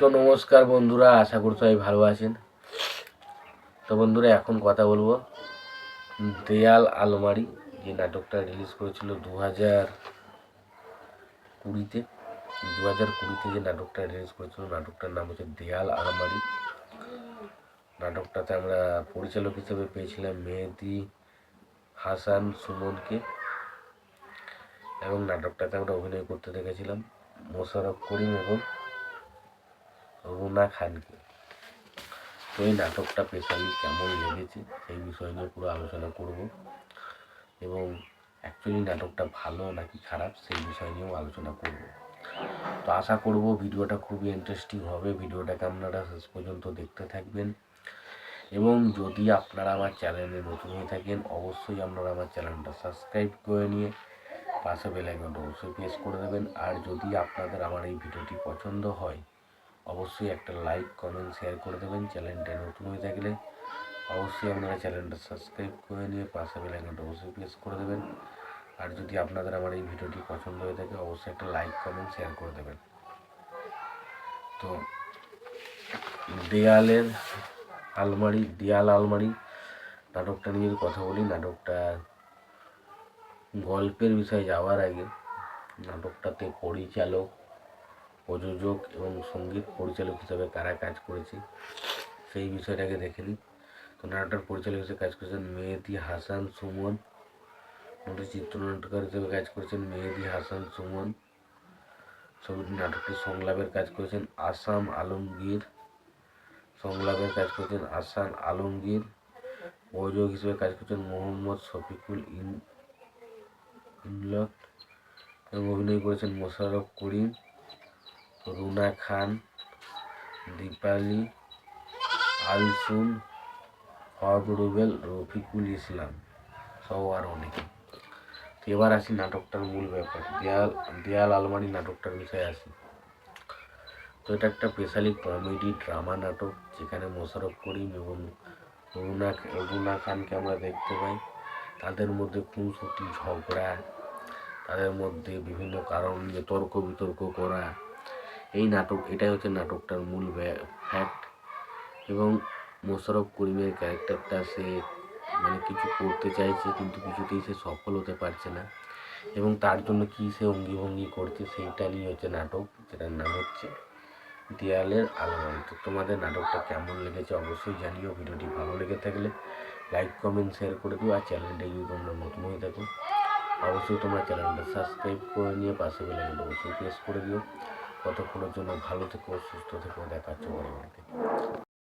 তো নমস্কার বন্ধুরা, আশা করি সবাই ভালো আছেন। তো বন্ধুরা, এখন কথা বলব দেয়াল আলমারি, যে নাটকটা রিলিজ করেছিল দু হাজার কুড়িতে। দু হাজার কুড়িতে যে নাটকটা রিলিজ করেছিল, নাটকটার নাম হচ্ছে দেয়াল আলমারি। নাটকটাতে আমরা পরিচালক হিসেবে পেয়েছিলাম মেহেদি হাসান সুমনকে এবং নাটকটাতে আমরা অভিনয় করতে দেখেছিলাম মোশারফ করিম এবং রুনা খানকে। তো এই নাটকটা স্পেশালি কেমন লেগেছে সেই বিষয় নিয়ে পুরো আলোচনা করব। এবং অ্যাকচুয়ালি নাটকটা ভালো নাকি খারাপ সেই বিষয় নিয়েও আলোচনা করব। তো আশা করব ভিডিওটা খুবই ইন্টারেস্টিং হবে। ভিডিওটাকে আপনারা শেষ পর্যন্ত দেখতে থাকবেন। এবং যদি আপনারা আমার চ্যানেলে নতুন হয়ে থাকেন, অবশ্যই আপনারা আমার চ্যানেলটা সাবস্ক্রাইব করে নিয়ে পাশে বেলাইকনটা অবশ্যই প্রেস করে দেবেন। আর যদি আপনাদের আমার এই ভিডিওটি পছন্দ হয় অবশ্যই একটা লাইক কমেন্ট শেয়ার করে দেবেন। চ্যানেলটা নতুন হয়ে থাকলে অবশ্যই আপনারা চ্যানেলটা সাবস্ক্রাইব করে নিয়ে পাশে বেলাইকনটা অবশ্যই প্রেস করে দেবেন। আর যদি আপনাদের আমার এই ভিডিওটি পছন্দ হয়ে থাকে, অবশ্যই একটা লাইক কমেন্ট শেয়ার করে দেবেন। তো দেয়ালের আলমারি, দেয়াল আলমারি, নাটকটা নিয়ে কথা বলি, নাটকটা গল্পের বিষয়ে যাওয়ার আগে, নাটকটাতে পরিচালক প্রযোজক এবং সংগীত পরিচালক হিসাবে কারা কাজ করেছে, সেই বিষয়টাকে দেখে নিই। তো নাটকটার পরিচালক হিসেবে কাজ করেছেন মেহেদি হাসান সুমন। মধ্যে চিত্রনাট্যকার হিসেবে কাজ করেছেন মেহেদি হাসান সুমন। ছবিটি নাটকটি সংলাপের কাজ করেছেন আসাম আলমগীর। সংলাপের কাজ করেছেন আসান আলমগীর। প্রযোজক হিসেবে কাজ করেছেন মোহাম্মদ শফিকুল ইন ইনলক এবং অভিনয় করেছেন মোশাররফ করিম। রুনা খান, দীপালি আলসুন হক রুবেল, রফিকুল ইসলাম সহ আর অনেকে। তো এবার আসি নাটকটার মূল ব্যাপার। দেয়াল দেয়াল আলমারি নাটকটার বিষয়ে আসি। তো এটা একটা স্পেশালি কমেডি ড্রামা নাটক, যেখানে মোশারফ করিম এবং রুনা রুনা খানকে আমরা দেখতে পাই। তাদের মধ্যে খুনসুটি, ঝগড়া, তাদের মধ্যে বিভিন্ন কারণ নিয়ে তর্ক বিতর্ক করা এই নাটক, এটাই হচ্ছে নাটকটার মূল ফ্যাক্ট এবং মোশারফ করিমের ক্যারেক্টারটা সে মানে কিছু করতে চাইছে কিন্তু কিছুতেই সে সফল হতে পারছে না এবং তার জন্য কী সে অঙ্গি ভঙ্গি করছে সেইটা নিয়ে হচ্ছে নাটক, যেটার নাম হচ্ছে দেয়ালের আলমারি তো তোমাদের নাটকটা কেমন লেগেছে অবশ্যই জানিও, ভিডিওটি ভালো লেগে থাকলে লাইক কমেন্ট শেয়ার করে দিও আর চ্যানেলটা যদি তোমরা নতুন হয়ে থাকো, অবশ্যই তোমরা চ্যানেলটা সাবস্ক্রাইব করে নিয়ে পাশে বেলাইকনটা অবশ্যই প্রেস করে দিও। কতক্ষণের জন্য ভালো থেকো সুস্থ থেকো দেখাচ্ছ পরবর্তী।